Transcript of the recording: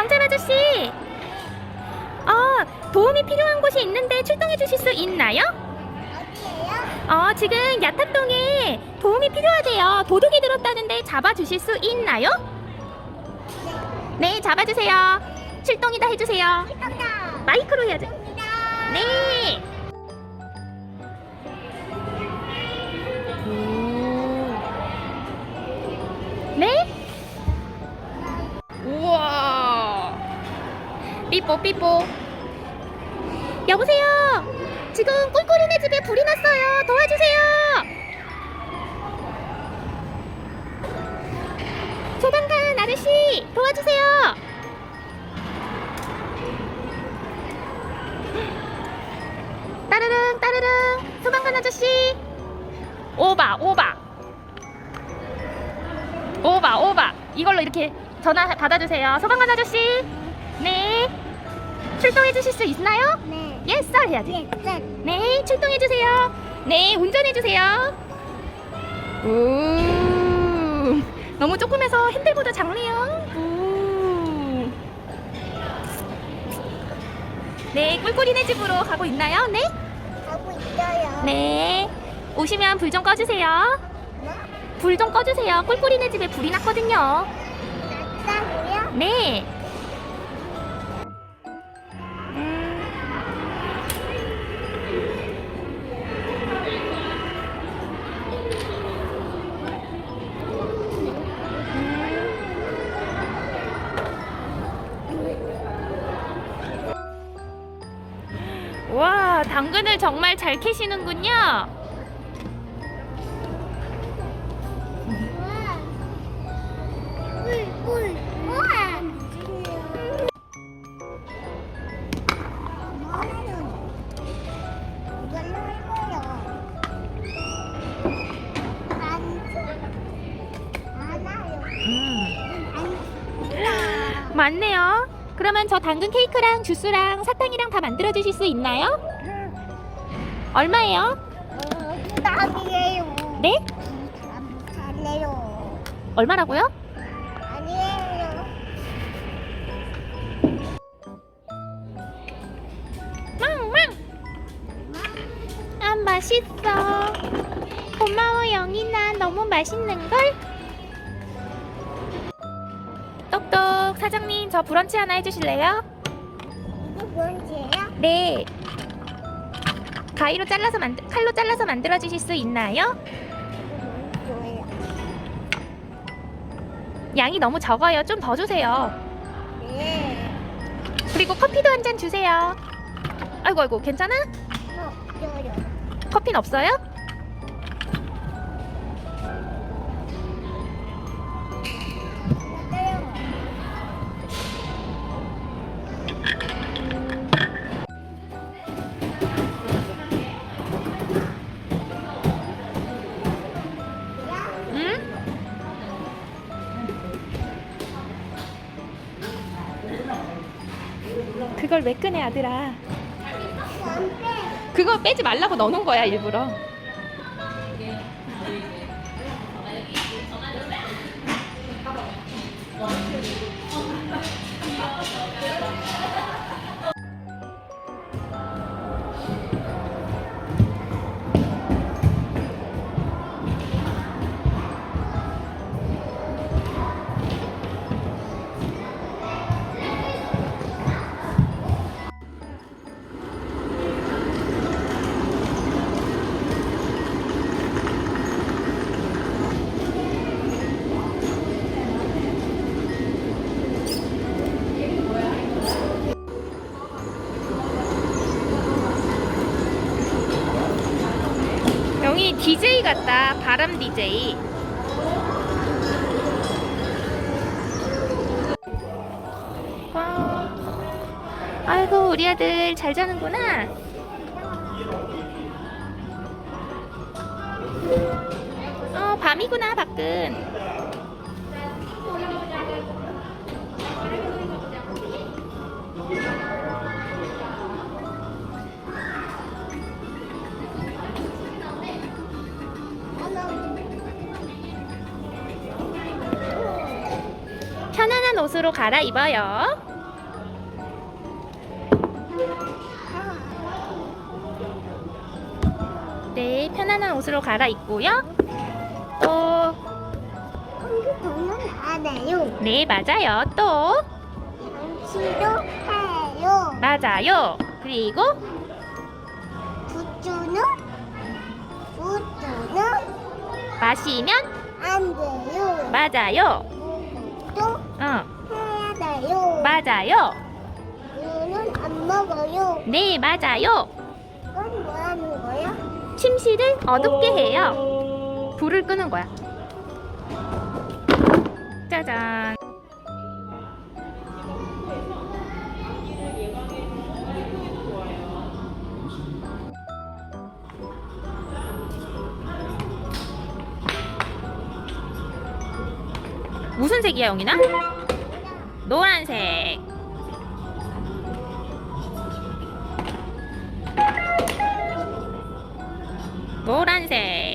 경찰 아저씨. 어, 도움이 필요한 곳이 있는데 출동해 주실 수 있나요? 어디에요? 어, 지금 야탑동에 도움이 필요하대요. 도둑이 들었다는데 잡아 주실 수 있나요? 네, 잡아 주세요. 출동이다 해 주세요. 간다. 마이크로 해야죠. 네. 네? 삐뽀 삐뽀. 여보세요. 지금 꿀꿀이네 집에 불이 났어요. 도와주세요. 소방관 아저씨 도와주세요. 따르릉 따르릉 소방관 아저씨 오바 오바 오바 오바 이걸로 이렇게 전화 받아주세요 소방관 아저씨 네 출동해 주실 수 있나요? 네. 예스 썰 해야지 예, 짠. 네 출동해 주세요 네 운전해 주세요 우 너무 조그매서 핸들보다 작네요 우. 네 꿀꿀이네 집으로 가고 있나요? 네? 가고 있어요. 네. 오시면 불 좀 꺼주세요. 뭐? 불 좀 꺼주세요. 꿀꿀이네 집에 불이 났거든요. 낫다고요? 네. 와, 당근을 정말 잘 캐시는군요. 음. 맞네요. 그러면 저 당근 케이크랑 주스랑 사탕이랑 다 만들어 주실 수 있나요? 얼마예요? 어, 부담이에요. 네? 아니에요. 얼마라고요? 아니에요. 망망. 아 맛있어. 고마워 영희나 너무 맛있는 걸. 똑똑 사장님 저 브런치 하나 해주실래요? 이게 뭔지예요? 네. 가위로 잘라서 만들 칼로 잘라서 만들어 주실 수 있나요? 양이 너무 적어요. 좀 더 주세요. 네. 그리고 커피도 한 잔 주세요. 아이고 아이고 괜찮아? 어. 커피는 없어요? 그걸 왜 꺼내 아들아? 그거 빼지 말라고 넣어놓은 거야 일부러. 영희 DJ 같다. 바람 DJ. 와. 아이고 우리 아들 잘 자는구나. 어 밤이구나 밖은. 편안한 옷으로 갈아입어요. 네, 편안한 옷으로 갈아입고요. 또. 네, 맞아요. 또, 당신도 해요. 맞아요. 그리고, 굿즈는 굿즈는 마시면 안 돼요. 맞아요. 또 어, 해야 돼요. 맞아요. 우는 안 먹어요. 네, 맞아요. 그건 뭐 하는 거야? 침실을 어둡게 해요. 불을 끄는 거야. 짜잔. 무슨 색이야, 영이나? 노란색. 노란색.